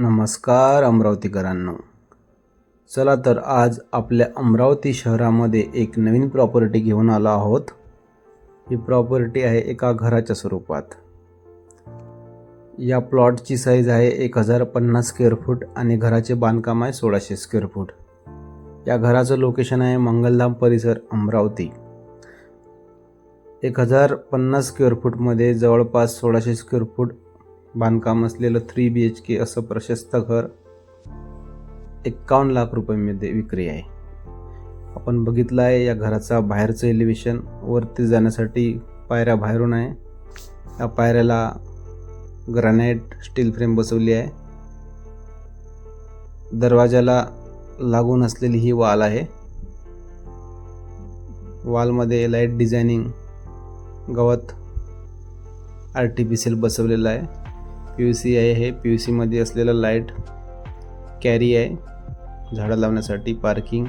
नमस्कार अमरावतीकरांनो. चला तर आज आपल्या अमरावती शहरामध्ये एक नवीन प्रॉपर्टी घेऊन आलो आहोत. ही प्रॉपर्टी आहे एका घराच्या स्वरूपात. या प्लॉटची साईज आहे एक हजार पन्नास स्क्वेअर फूट आणि घराचे बांधकाम आहे सोळाशे स्क्वेअर फूट या घराचं लोकेशन आहे मंगलधाम परिसर अमरावती. एक हजार पन्नास स्क्वेअर फूटमध्ये जवळपास सोळाशे स्क्वेअर फूट बांधकाम असलेलं थ्री बी एच के असं प्रशस्त घर एक्कावन्न लाख रुपयेमध्ये विक्री आहे. आपण बघितलं आहे या घराचा बाहेरचं एलिव्हेशन वरती जाण्यासाठी पायऱ्या बाहेरून आहे. या पायऱ्याला ग्रॅनाईट स्टील फ्रेम बसवली आहे. दरवाजाला लागून असलेली ही वाल आहे. वालमध्ये लाइट डिझायनिंग गवत आर्टिफिशियल बसवलेलं आहे. पी यू सी आहे हे पी यू सीमध्ये असलेलं लाइट कॅरी आहे. झाडं लावण्यासाठी पार्किंग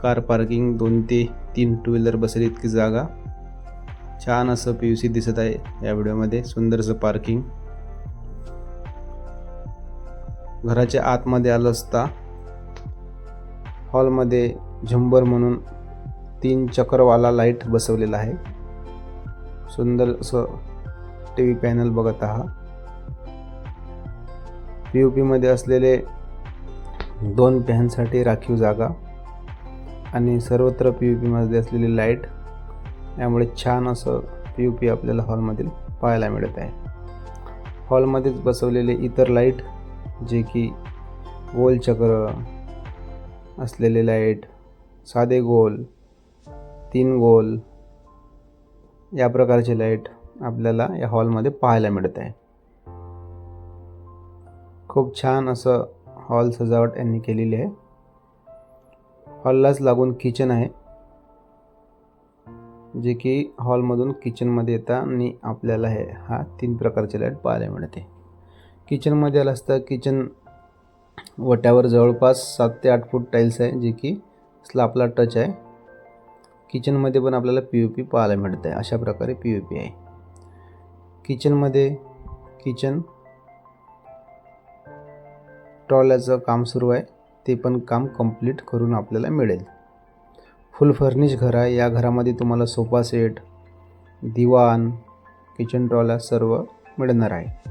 कार पार्किंग दोन ते तीन टू व्हीलर बसेल इतकी जागा. छान असं पी यू सी दिसत आहे या व्हिडिओमध्ये सुंदरसं पार्किंग. घराच्या आतमध्ये आलं असता हॉलमध्ये झंबर म्हणून तीन चक्रवाला लाइट बसवलेला आहे. सुंदर असं टी व्ही पॅनल बघत आहात. पी यू पीमध्ये असलेले दोन पॅनसाठी राखीव जागा आणि सर्वत्र पी यू पीमध्ये असलेली लाइट यामुळे छान असं पी यू पी आपल्याला हॉलमधील पाहायला मिळत आहे. हॉलमध्येच बसवलेले इतर लाइट जे की गोल चक्र असलेले लाइट साधे गोल तीन गोल या प्रकारचे लाइट आपल्याला या हॉलमध्ये पाहायला मिळत आहे. खूप छान असं हॉल सजावट यांनी केलेली आहे. हॉललाच लागून किचन आहे. जे की हॉलमधून किचनमध्ये येतात आणि आपल्याला हे हा तीन प्रकारचे लाइट पाहायला मिळते. किचनमध्ये आलं असतं किचन वट्यावर जवळपास सात ते आठ फूट टाईल्स आहे जे की स्लापला टच आहे. किचनमध्ये पण आपल्याला पी यू पी पाहायला मिळतं आहे अशा प्रकारे पी यू पी आहे. किचनमध्ये किचन ट्रॉल्याचं काम सुरू आहे ते पण काम कंप्लीट करून आपल्याला मिळेल. फुल फर्निश घर आहे या घरामध्ये तुम्हाला सोफा सेट दिवाण किचन ट्रॉल्या सर्व मिळणार आहे.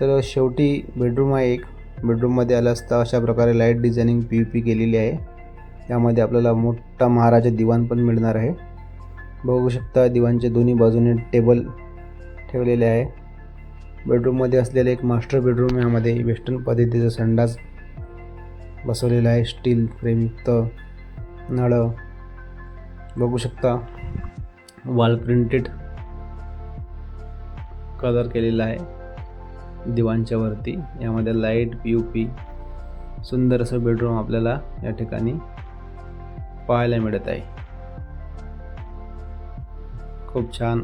तर शेवटी बेडरूम आहे एक. बेडरूममध्ये आलं असता अशा प्रकारे light designing P U P केलेली आहे. यामध्ये आपल्याला मोठा महाराजा दिवाण पण मिळणार आहे. बघू शकता दिवाणच्या दोन्ही बाजूने टेबल ठेवलेले आहे. बेडरूममध्ये असलेलं एक मास्टर बेडरूम यामध्ये वेस्टर्न पद्धतीचा संडास बसवलेला आहे. स्टील फ्रेमयुक्त नळं. बघू शकता वॉल प्रिंटेड कलर केलेला आहे. दिवांच्या वरती. यामध्ये लाइट पी यू पी सुंदर असं बेडरूम आपल्याला या ठिकाणी पाहायला मिळत आहे. खूप छान.